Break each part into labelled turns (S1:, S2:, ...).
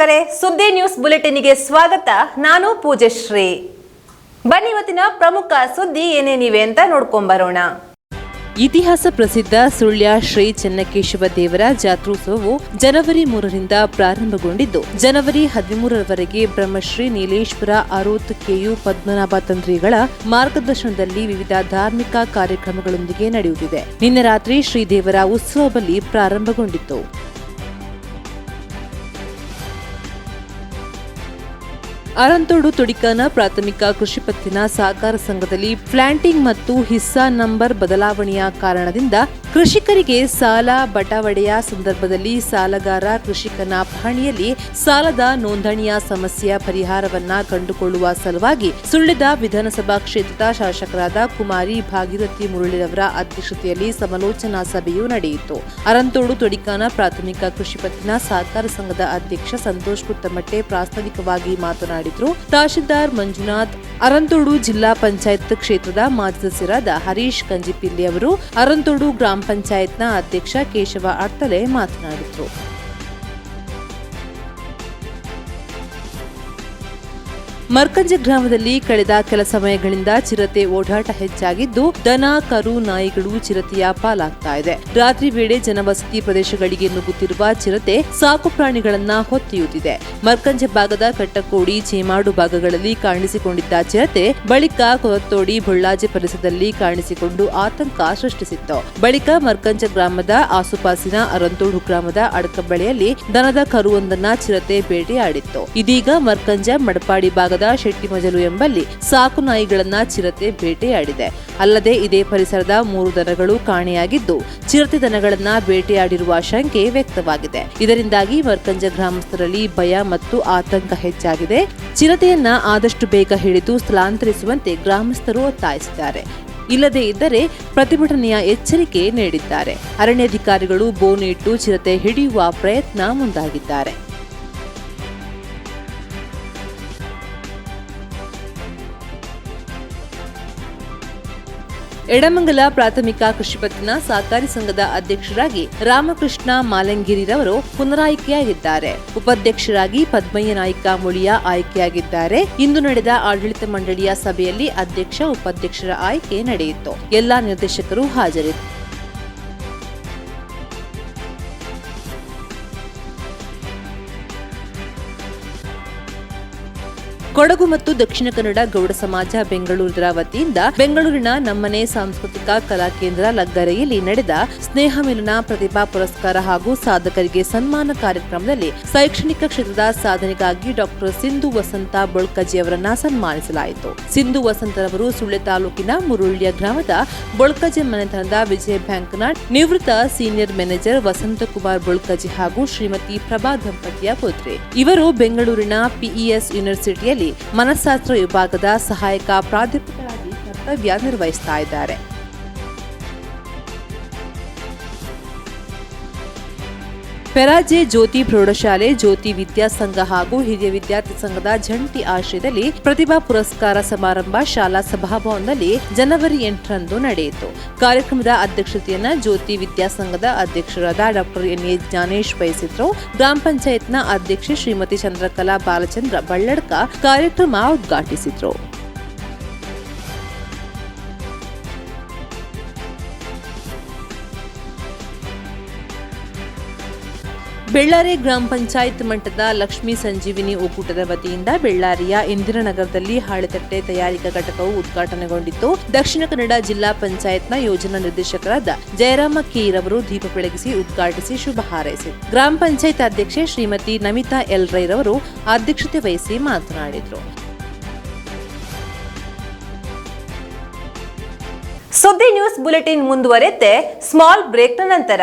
S1: ವೀಕ್ಷಕರೇ, ಸುದ್ದಿ ನ್ಯೂಸ್ ಬುಲೆಟಿನ್ಗೆ ಸ್ವಾಗತ. ನಾನು ಪೂಜಶ್ರೀ ಬನ್ನಿ ಇವತ್ತಿನ ಪ್ರಮುಖ ಸುದ್ದಿ ಏನೇನಿವೆ ಅಂತ ನೋಡ್ಕೊಂಬರೋಣ ಇತಿಹಾಸ ಪ್ರಸಿದ್ಧ ಸುಳ್ಯ ಶ್ರೀ ಚೆನ್ನಕೇಶವ ದೇವರ ಜಾತ್ರೋತ್ಸವವು ಜನವರಿ ಮೂರರಿಂದ ಪ್ರಾರಂಭಗೊಂಡಿದ್ದು, ಜನವರಿ ಹದಿಮೂರರವರೆಗೆ ಬ್ರಹ್ಮಶ್ರೀ ನೀಲೇಶ್ವರ ಅರೋತ್ ಕೆಯು ಪದ್ಮನಾಭ ತಂತ್ರಿಗಳ ಮಾರ್ಗದರ್ಶನದಲ್ಲಿ ವಿವಿಧ ಧಾರ್ಮಿಕ ಕಾರ್ಯಕ್ರಮಗಳೊಂದಿಗೆ ನಡೆಯುತ್ತಿದೆ. ನಿನ್ನೆ ರಾತ್ರಿ ಶ್ರೀದೇವರ ಉತ್ಸವ ಬಲಿ ಪ್ರಾರಂಭಗೊಂಡಿತ್ತು. ಅರಂತೋಡು ತುಡಿಕಾನ ಪ್ರಾಥಮಿಕ ಕೃಷಿ ಪತ್ತಿನ ಸಹಕಾರ ಸಂಘದಲ್ಲಿ ಪ್ಲಾಂಟಿಂಗ್ ಮತ್ತು ಹಿಸ್ಸಾ ನಂಬರ್ ಬದಲಾವಣೆಯ ಕಾರಣದಿಂದ ಕೃಷಿಕರಿಗೆ ಸಾಲ ಬಟವಡೆಯ ಸಂದರ್ಭದಲ್ಲಿ ಸಾಲಗಾರ ಕೃಷಿಕನ ಪಹಣಿಯಲ್ಲಿ ಸಾಲದ ನೋಂದಣಿಯ ಸಮಸ್ಯೆಯ ಪರಿಹಾರವನ್ನ ಕಂಡುಕೊಳ್ಳುವ ಸಲುವಾಗಿ ಸುಳ್ಳಿದ ವಿಧಾನಸಭಾ ಕ್ಷೇತ್ರದ ಶಾಸಕರಾದ ಕುಮಾರಿ ಭಾಗೀರಥಿ ಮುರಳಿರವರ ಅಧ್ಯಕ್ಷತೆಯಲ್ಲಿ ಸಮಾಲೋಚನಾ ಸಭೆಯು ನಡೆಯಿತು. ಅರಂತೋಡು ತೊಡಿಕಾನ ಪ್ರಾಥಮಿಕ ಕೃಷಿ ಪತ್ತಿನ ಸಹಕಾರ ಸಂಘದ ಅಧ್ಯಕ್ಷ ಸಂತೋಷ್ ಕುತ್ತಮಟ್ಟೆ ಪ್ರಾಸ್ತಾವಿಕವಾಗಿ ಮಾತನಾಡಿದರು ತಹಶೀಲ್ದಾರ್ ಮಂಜುನಾಥ್ ಅರಂತೋಡು ಜಿಲ್ಲಾ ಪಂಚಾಯತ್ ಕ್ಷೇತ್ರದ ಮಾಜಿ ಸದಸ್ಯರಾದ ಹರೀಶ್ ಕಂಜಿಪಿಲ್ಲಿ ಅವರು ಅರಂತೋಡು ಗ್ರಾಮ ಪಂಚಾಯತ್ನ ಅಧ್ಯಕ್ಷ ಕೇಶವ ಅರ್ತಲೆ ಮಾತನಾಡಿದರು. ಮರ್ಕಂಜ ಗ್ರಾಮದಲ್ಲಿ ಕಳೆದ ಕೆಲ ಸಮಯಗಳಿಂದ ಚಿರತೆ ಓಡಾಟ ಹೆಚ್ಚಾಗಿದ್ದು, ದನ, ಕರು, ನಾಯಿಗಳು ಚಿರತೆಯ ಪಾಲಾಗ್ತಾ ಇದೆ. ರಾತ್ರಿ ವೇಳೆ ಜನವಸತಿ ಪ್ರದೇಶಗಳಿಗೆ ನುಗ್ಗುತ್ತಿರುವ ಚಿರತೆ ಸಾಕು ಪ್ರಾಣಿಗಳನ್ನ ಹೊತ್ತೊಯ್ಯುತ್ತಿದೆ ಮರ್ಕಂಜ ಭಾಗದ ಕಟ್ಟಕೋಡಿ, ಚೇಮಾಡು ಭಾಗಗಳಲ್ಲಿ ಕಾಣಿಸಿಕೊಂಡಿದ್ದ ಚಿರತೆ ಬಳಿಕ ಕೊರತ್ತೋಡಿ ಬೊಳ್ಳಾಜೆ ಪರಿಸರದಲ್ಲಿ ಕಾಣಿಸಿಕೊಂಡು ಆತಂಕ ಸೃಷ್ಟಿಸಿತ್ತು. ಬಳಿಕ ಮರ್ಕಂಜ ಗ್ರಾಮದ ಆಸುಪಾಸಿನ ಅರಂತೋಡು ಗ್ರಾಮದ ಅಡಕಬಳೆಯಲ್ಲಿ ದನದ ಕರುವೊಂದನ್ನ ಚಿರತೆ ಬೇಟೆಯಾಡಿತ್ತು. ಇದೀಗ ಮರ್ಕಂಜ ಮಡಪಾಡಿ ಭಾಗದ ಶೆಟ್ಟಿಮಜಲು ಎಂಬಲ್ಲಿ ಸಾಕು ನಾಯಿಗಳನ್ನ ಚಿರತೆ ಬೇಟೆಯಾಡಿದೆ. ಅಲ್ಲದೆ ಇದೇ ಪರಿಸರದ ಮೂರು ದನಗಳು ಕಾಣೆಯಾಗಿದ್ದು, ಚಿರತೆ ದನಗಳನ್ನ ಬೇಟೆಯಾಡಿರುವ ಶಂಕೆ ವ್ಯಕ್ತವಾಗಿದೆ. ಇದರಿಂದಾಗಿ ಮರ್ಕಂಜ ಗ್ರಾಮಸ್ಥರಲ್ಲಿ ಭಯ ಮತ್ತು ಆತಂಕ ಹೆಚ್ಚಾಗಿದೆ. ಚಿರತೆಯನ್ನ ಆದಷ್ಟು ಬೇಗ ಹಿಡಿದು ಸ್ಥಳಾಂತರಿಸುವಂತೆ ಗ್ರಾಮಸ್ಥರು ಒತ್ತಾಯಿಸಿದ್ದಾರೆ. ಇಲ್ಲದೇ ಇದ್ದರೆ ಪ್ರತಿಭಟನೆಯ ಎಚ್ಚರಿಕೆ ನೀಡಿದ್ದಾರೆ. ಅರಣ್ಯಾಧಿಕಾರಿಗಳು ಬೋನು ಇಟ್ಟು ಚಿರತೆ ಹಿಡಿಯುವ ಪ್ರಯತ್ನ ಮುಂದಾಗಿದ್ದಾರೆ. ಎಡಮಂಗಲ ಪ್ರಾಥಮಿಕ ಕೃಷಿ ಪತ್ತಿನ ಸಹಕಾರಿ ಸಂಘದ ಅಧ್ಯಕ್ಷರಾಗಿ ರಾಮಕೃಷ್ಣ ಮಾಲಂಗಿರಿರವರು ಪುನರಾಯ್ಕೆಯಾಗಿದ್ದಾರೆ. ಉಪಾಧ್ಯಕ್ಷರಾಗಿ ಪದ್ಮಯ್ಯ ನಾಯ್ಕ ಮುಳಿಯ ಆಯ್ಕೆಯಾಗಿದ್ದಾರೆ. ಇಂದು ನಡೆದ ಆಡಳಿತ ಮಂಡಳಿಯ ಸಭೆಯಲ್ಲಿ ಅಧ್ಯಕ್ಷ, ಉಪಾಧ್ಯಕ್ಷರ ಆಯ್ಕೆ ನಡೆಯಿತು. ಎಲ್ಲಾ ನಿರ್ದೇಶಕರು ಹಾಜರಿದ್ದರು ಕೊಡಗು ಮತ್ತು ದಕ್ಷಿಣ ಕನ್ನಡ ಗೌಡ ಸಮಾಜ ಬೆಂಗಳೂರಿನ ವತಿಯಿಂದ ಬೆಂಗಳೂರಿನ ನಮ್ಮನೆ ಸಾಂಸ್ಕೃತಿಕ ಕಲಾ ಕೇಂದ್ರ ಲಗ್ಗರೆಯಲ್ಲಿ ನಡೆದ ಸ್ನೇಹ ಮಿಲನ ಪ್ರತಿಭಾ ಪುರಸ್ಕಾರ ಹಾಗೂ ಸಾಧಕರಿಗೆ ಸನ್ಮಾನ ಕಾರ್ಯಕ್ರಮದಲ್ಲಿ ಶೈಕ್ಷಣಿಕ ಕ್ಷೇತ್ರದ ಸಾಧನೆಗಾಗಿ ಡಾಕ್ಟರ್ ಸಿಂಧು ವಸಂತ ಬೊಳ್ಕಜಿ ಅವರನ್ನ ಸನ್ಮಾನಿಸಲಾಯಿತು. ಸಿಂಧು ವಸಂತರವರು ಸುಳ್ಳೆ ತಾಲೂಕಿನ ಮುರುಳ್ಯ ಗ್ರಾಮದ ಬೊಳ್ಕಜಿ ಮನೆತನದ ವಿಜಯ ಬ್ಯಾಂಕ್ನ ನಿವೃತ್ತ ಸೀನಿಯರ್ ಮ್ಯಾನೇಜರ್ ವಸಂತಕುಮಾರ್ ಬೊಳ್ಕಜಿ ಹಾಗೂ ಶ್ರೀಮತಿ ಪ್ರಭಾ ದಂಪತಿಯ ಪುತ್ರಿ. ಇವರು ಬೆಂಗಳೂರಿನ ಪಿಇಎಸ್ ಯೂನಿವರ್ಸಿಟಿಯಲ್ಲಿ ಮನಃಶಾಸ್ತ್ರ ವಿಭಾಗದ ಸಹಾಯಕ ಪ್ರಾಧ್ಯಾಪಕರಾಗಿ ಕರ್ತವ್ಯ ನಿರ್ವಹಿಸ್ತಾ ಇದ್ದಾರೆ. ಪೆರಾಜೆ ಜ್ಯೋತಿ ಪ್ರೌಢಶಾಲೆ ಜ್ಯೋತಿ ವಿದ್ಯಾಸಂಘ ಹಾಗೂ ಹಿರಿಯ ವಿದ್ಯಾರ್ಥಿ ಸಂಘದ ಜಂಟಿ ಆಶ್ರಯದಲ್ಲಿ ಪ್ರತಿಭಾ ಪುರಸ್ಕಾರ ಸಮಾರಂಭ ಶಾಲಾ ಸಭಾಭವನದಲ್ಲಿ ಜನವರಿ ಎಂಟರಂದು ನಡೆಯಿತು. ಕಾರ್ಯಕ್ರಮದ ಅಧ್ಯಕ್ಷತೆಯನ್ನ ಜ್ಯೋತಿ ವಿದ್ಯಾಸಂಘದ ಅಧ್ಯಕ್ಷರಾದ ಡಾಕ್ಟರ್ ಎನ್ ಎ ಜ್ಞಾನೇಶ್ ವಹಿಸಿದ್ರು. ಗ್ರಾಮ ಪಂಚಾಯತ್ನ ಅಧ್ಯಕ್ಷೆ ಶ್ರೀಮತಿ ಚಂದ್ರಕಲಾ ಬಾಲಚಂದ್ರ ಬಳ್ಳಡ್ಕ ಕಾರ್ಯಕ್ರಮ ಉದ್ಘಾಟಿಸಿದ್ರು. ಬೆಳ್ಳಾರಿ ಗ್ರಾಮ ಪಂಚಾಯತ್ ಮಟ್ಟದ ಲಕ್ಷ್ಮೀ ಸಂಜೀವಿನಿ ಒಕ್ಕೂಟದ ವತಿಯಿಂದ ಬೆಳ್ಳಾರಿಯ ಇಂದಿರಾನಗರದಲ್ಲಿ ಹಾಳೆತಟ್ಟೆ ತಯಾರಿಕಾ ಘಟಕವು ಉದ್ಘಾಟನೆಗೊಂಡಿತ್ತು. ದಕ್ಷಿಣ ಕನ್ನಡ ಜಿಲ್ಲಾ ಪಂಚಾಯತ್ನ ಯೋಜನಾ ನಿರ್ದೇಶಕರಾದ ಜಯರಾಮ ಕೀರವರು ದೀಪ ಬೆಳಗಿಸಿ ಉದ್ಘಾಟಿಸಿ ಶುಭ ಹಾರೈಸಿದರು ಗ್ರಾಮ ಪಂಚಾಯತ್ ಅಧ್ಯಕ್ಷೆ ಶ್ರೀಮತಿ ನಮಿತಾ ಎಲ್ ರೈರವರು ಅಧ್ಯಕ್ಷತೆ ವಹಿಸಿ ಮಾತನಾಡಿದರು. ಸುದ್ದಿ ನ್ಯೂಸ್ ಬುಲೆಟಿನ್ ಮುಂದುವರೆತೆ ಸ್ಮಾಲ್ ಬ್ರೇಕ್ನ ನಂತರ.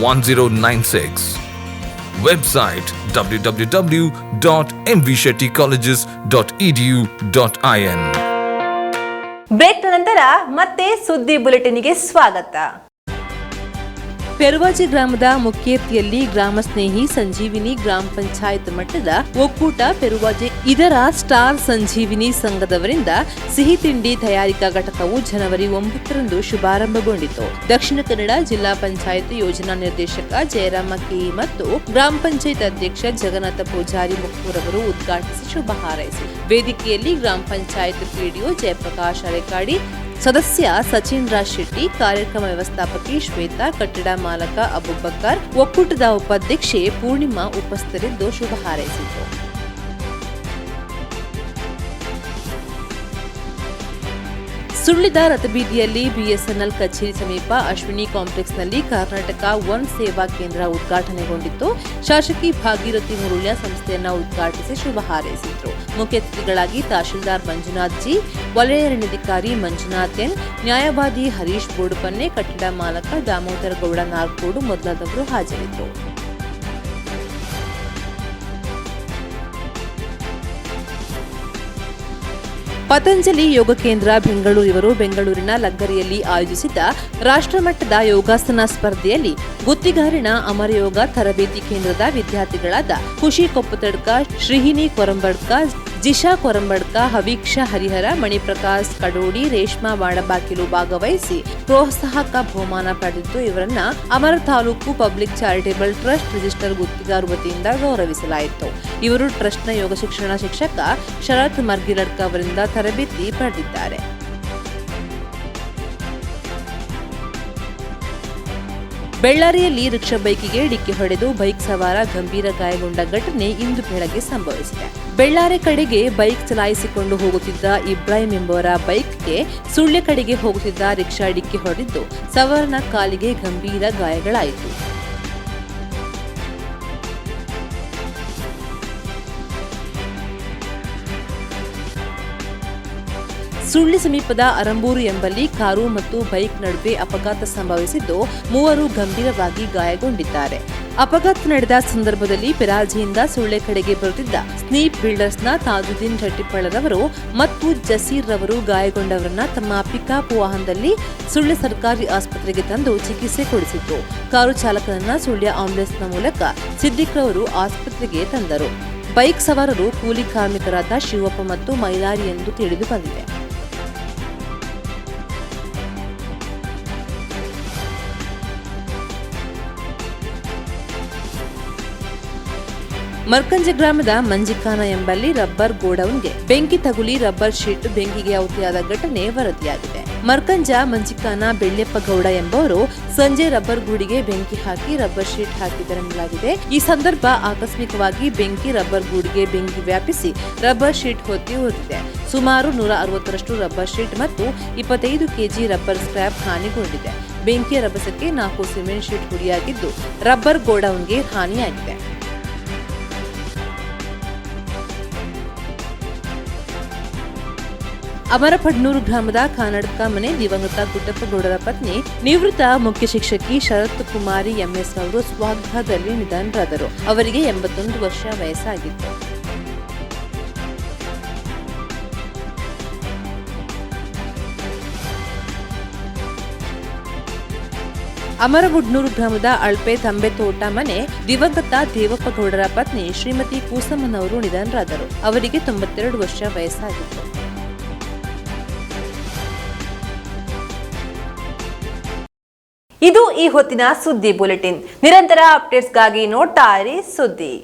S2: 1096. Website www.mvshettycolleges.edu.in.
S3: Break ನಂತರ ಮತ್ತೆ ಸುದ್ದಿ ಬುಲೆಟಿನ್ಗೆ ಸ್ವಾಗತ
S1: ಪೆರುವಾಜಿ ಗ್ರಾಮದ ಮುಖ್ಯರ್ತಿಯಲ್ಲಿ ಗ್ರಾಮ ಸ್ನೇಹಿ ಸಂಜೀವಿನಿ ಗ್ರಾಮ ಪಂಚಾಯತ್ ಮಟ್ಟದ ಒಕ್ಕೂಟ ಪೆರುವಾಜಿ ಇದರ ಸ್ಟಾರ್ ಸಂಜೀವಿನಿ ಸಂಘದವರಿಂದ ಸಿಹಿ ತಿಂಡಿ ತಯಾರಿಕಾ ಘಟಕವು ಜನವರಿ ಒಂಬತ್ತರಂದು ಶುಭಾರಂಭಗೊಂಡಿತು. ದಕ್ಷಿಣ ಕನ್ನಡ ಜಿಲ್ಲಾ ಪಂಚಾಯತ್ ಯೋಜನಾ ನಿರ್ದೇಶಕ ಜಯರಾಮ ಕೆ ಮತ್ತು ಗ್ರಾಮ ಪಂಚಾಯತ್ ಅಧ್ಯಕ್ಷ ಜಗನ್ನಾಥ ಪೂಜಾರಿ ಮುಕ್ಕೂರವರು ಉದ್ಘಾಟಿಸಿ ಶುಭ ಹಾರೈಸಿದರು. ವೇದಿಕೆಯಲ್ಲಿ ಗ್ರಾಮ ಪಂಚಾಯತ್ ಪಿಡಿಒ ಜಯಪ್ರಕಾಶ್ ಅರೆಕಾಡಿ ಸದಸ್ಯ ಸಚಿನ್ ರಾಜ್ ಶೆಟ್ಟಿ ಕಾರ್ಯಕ್ರಮ ವ್ಯವಸ್ಥಾಪಕಿ ಶ್ವೇತಾ, ಕಟ್ಟಡ ಮಾಲಕ ಅಬುಬಕ್ಕರ್ ಒಕ್ಕೂಟದ ಉಪಾಧ್ಯಕ್ಷೆ ಪೂರ್ಣಿಮಾ ಉಪಸ್ಥಿತರಿದ್ದು ಶುಭ ಹಾರೈಸಿದರು. ಸುಳ್ಳಿದ ರಥಬೀದಿಯಲ್ಲಿ ಬಿಎಸ್ಎನ್ಎಲ್ ಕಚೇರಿ ಸಮೀಪ ಅಶ್ವಿನಿ ಕಾಂಪ್ಲೆಕ್ಸ್ನಲ್ಲಿ ಕರ್ನಾಟಕ ಒನ್ ಸೇವಾ ಕೇಂದ್ರ ಉದ್ಘಾಟನೆಗೊಂಡಿತ್ತು. ಶಾಸಕಿ ಭಾಗೀರಥಿ ಮುರುಳ್ಯ ಸಂಸ್ಥೆಯನ್ನು ಉದ್ಘಾಟಿಸಿ ಶುಭ ಹಾರೈಸಿದರು. ಮುಖ್ಯ ಅತಿಥಿಗಳಾಗಿ ತಹಶೀಲ್ದಾರ್ ಮಂಜುನಾಥ್ ಜಿ ವಲಯ ಅರಣ್ಯಾಧಿಕಾರಿ ಮಂಜುನಾಥ್ ಎನ್, ನ್ಯಾಯವಾದಿ ಹರೀಶ್ ಬೋಡುಪನ್ನೆ, ಕಟ್ಟಡ ಮಾಲಕ ದಾಮೋದರ ಗೌಡ ನಾಲ್ಕೋಡು ಮೊದಲಾದವರು ಹಾಜರಿದ್ದರು. ಪತಂಜಲಿ ಯೋಗ ಕೇಂದ್ರ ಬೆಂಗಳೂರು ಇವರು ಬೆಂಗಳೂರಿನ ಲಗ್ಗರಿಯಲ್ಲಿ ಆಯೋಜಿಸಿದ್ದ ರಾಷ್ಟ್ರಮಟ್ಟದ ಯೋಗಾಸನ ಸ್ಪರ್ಧೆಯಲ್ಲಿ ಗುತ್ತಿಗಾರಿನ ಅಮರಯೋಗ ತರಬೇತಿ ಕೇಂದ್ರದ ವಿದ್ಯಾರ್ಥಿಗಳಾದ ಖುಷಿ ಕೊಪ್ಪತಡ್ಕ ಶ್ರೀಹಿನಿ ಕೊರಂಬಡ್ಕ ಜಿಶಾ ಕೊರಂಬಡ್ಕ, ಹವೀಕ್ಷಾ, ಹರಿಹರ, ಮಣಿಪ್ರಕಾಶ್, ಕಡೋಡಿ, ರೇಷ್ಮಾ, ಬಾಣಬಾಕಿಲು ಭಾಗವಹಿಸಿ ಪ್ರೋತ್ಸಾಹಕ ಬಹುಮಾನ ಪಡೆದಿದ್ದು ಇವರನ್ನ Amara taluk public charitable trust register ಗುತ್ತಿಗಾರ ವತಿಯಿಂದ ಗೌರವಿಸಲಾಯಿತು. ಇವರು ಟ್ರಸ್ಟ್ನ ಯೋಗ ಶಿಕ್ಷಣ ಶಿಕ್ಷಕ ಶರತ್ ಮರ್ಗಿಲಡ್ಕ ಅವರಿಂದ ತರಬೇತಿ ಪಡೆದಿದ್ದಾರೆ. ಬೆಳ್ಳಾರಿಯಲ್ಲಿ ರಿಕ್ಷಾ ಬೈಕಿಗೆ ಡಿಕ್ಕಿ ಹೊಡೆದು ಬೈಕ್ ಸವಾರ ಗಂಭೀರ ಗಾಯಗೊಂಡ ಘಟನೆ ಇಂದು ಬೆಳಗ್ಗೆ ಸಂಭವಿಸಿದೆ. ಬೆಳ್ಳಾರಿ ಕಡೆಗೆ ಬೈಕ್ ಚಲಾಯಿಸಿಕೊಂಡು ಹೋಗುತ್ತಿದ್ದ ಇಬ್ರಾಹಿಂ ಎಂಬುವರ ಬೈಕ್ಗೆ ಸುಳ್ಯ ಕಡೆಗೆ ಹೋಗುತ್ತಿದ್ದ ರಿಕ್ಷಾ ಡಿಕ್ಕಿ ಹೊಡೆದು ಸವಾರನ ಕಾಲಿಗೆ ಗಂಭೀರ ಗಾಯಗಳಾಯಿತು. ಸುಳ್ಳಿ ಸಮೀಪದ ಅರಂಬೂರು ಎಂಬಲ್ಲಿ ಕಾರು ಮತ್ತು ಬೈಕ್ ನಡುವೆ ಅಪಘಾತ ಸಂಭವಿಸಿದ್ದು ಮೂವರು ಗಂಭೀರವಾಗಿ ಗಾಯಗೊಂಡಿದ್ದಾರೆ. ಅಪಘಾತ ನಡೆದ ಸಂದರ್ಭದಲ್ಲಿ ಪೆರಾಜಿಯಿಂದ ಸುಳ್ಳೆ ಕಡೆಗೆ ಬರುತ್ತಿದ್ದ ಸ್ನೀಪ್ ಬಿಲ್ಡರ್ಸ್ನ ತಾಜುದ್ದೀನ್ ಜಟ್ಟಿಪಳ್ಳರವರು ಮತ್ತು ಜಸೀರ್ ರವರು ಗಾಯಗೊಂಡವರನ್ನ ತಮ್ಮ ಪಿಕಪ್ ವಾಹನದಲ್ಲಿ ಸುಳ್ಳೆ ಸರ್ಕಾರಿ ಆಸ್ಪತ್ರೆಗೆ ತಂದು ಚಿಕಿತ್ಸೆ ಕೊಡಿಸಿತ್ತು ಕಾರು ಚಾಲಕನನ್ನ ಸುಳ್ಯ ಆಂಬ್ಯುಲೆನ್ಸ್ನ ಮೂಲಕ ಸಿದ್ದಿಕ್ ರವರು ಆಸ್ಪತ್ರೆಗೆ ತಂದರು. ಬೈಕ್ ಸವಾರರು ಕೂಲಿ ಕಾರ್ಮಿಕರಾದ ಶಿವಪ್ಪ ಮತ್ತು ಮೈಲಾರಿ ಎಂದು ತಿಳಿದು ಬಂದಿದೆ ಮರ್ಕಂಜ ಗ್ರಾಮದ ಮಂಜಿಕಾನ ಎಂಬಲ್ಲಿ ರಬ್ಬರ್ ಗೋಡೌನ್ಗೆ ಬೆಂಕಿ ತಗುಲಿ ರಬ್ಬರ್ ಶೀಟ್ ಬೆಂಕಿಗೆ ಆಹುತಿಯಾದ ಘಟನೆ ವರದಿಯಾಗಿದೆ. ಮರ್ಕಂಜ, ಮಂಜಿಕಾನ ಬೆಳ್ಳೆಪ್ಪ ಗೌಡ ಎಂಬವರು ಸಂಜೆ ರಬ್ಬರ್ ಗೂಡಿಗೆ ಬೆಂಕಿ ಹಾಕಿ ರಬ್ಬರ್ ಶೀಟ್ ಹಾಕಿದರೆನ್ನಲಾಗಿದೆ ಈ ಸಂದರ್ಭ ಆಕಸ್ಮಿಕವಾಗಿ ಬೆಂಕಿ ರಬ್ಬರ್ ಗೂಡಿಗೆ ಬೆಂಕಿ ವ್ಯಾಪಿಸಿ ರಬ್ಬರ್ ಶೀಟ್ ಹೊತ್ತಿ ಹೋಗಿದೆ. ಸುಮಾರು ನೂರ ಅರವತ್ತರಷ್ಟು ರಬ್ಬರ್ ಶೀಟ್ ಮತ್ತು ಇಪ್ಪತ್ತೈದು ಕೆಜಿ ರಬ್ಬರ್ ಸ್ಕ್ರ್ಯಾಪ್ ಹಾನಿಗೊಂಡಿದೆ. ಬೆಂಕಿಯ ರಭಸಕ್ಕೆ ನಾಲ್ಕು ಸಿಮೆಂಟ್ ಶೀಟ್ ಗುರಿಯಾಗಿದ್ದು ರಬ್ಬರ್ ಗೋಡೌನ್ಗೆ ಹಾನಿಯಾಗಿದೆ. ಅಮರಪಡ್ನೂರು ಗ್ರಾಮದ ಕಾನಡ್ಕ ಮನೆ ದಿವಂಗತ ಗುಡ್ಡಪ್ಪಗೌಡರ ಪತ್ನಿ ನಿವೃತ್ತ ಮುಖ್ಯ ಶಿಕ್ಷಕಿ ಶರತ್ ಕುಮಾರಿ ಎಂಎಸ್ ಅವರು ಸ್ವಾಗತದಲ್ಲಿ ನಿಧನರಾದರು. ಅವರಿಗೆ ಎಂಬತ್ತೊಂದು ವರ್ಷ ವಯಸ್ಸಾಗಿತ್ತು. ಅಮರಗುಡ್ನೂರು ಗ್ರಾಮದ ಅಳ್ಪೆ ತಂಬೆ ತೋಟ ಮನೆ ದಿವಂಗತ ದೇವಪ್ಪ ಗೌಡರ ಪತ್ನಿ ಶ್ರೀಮತಿ ಕೂಸಮ್ಮನವರು ನಿಧನರಾದರು. ಅವರಿಗೆ ತೊಂಬತ್ತೆರಡು ವರ್ಷ ವಯಸ್ಸಾಗಿತ್ತು.
S3: ಇದು ಈ ಹೊತ್ತಿನ ಸುದ್ದಿ ಬುಲೆಟಿನ್. ನಿರಂತರ ಅಪ್ಡೇಟ್ಸ್ಗಾಗಿ ನೋಡ್ತಾ ಇರಿ ಸುದ್ದಿ.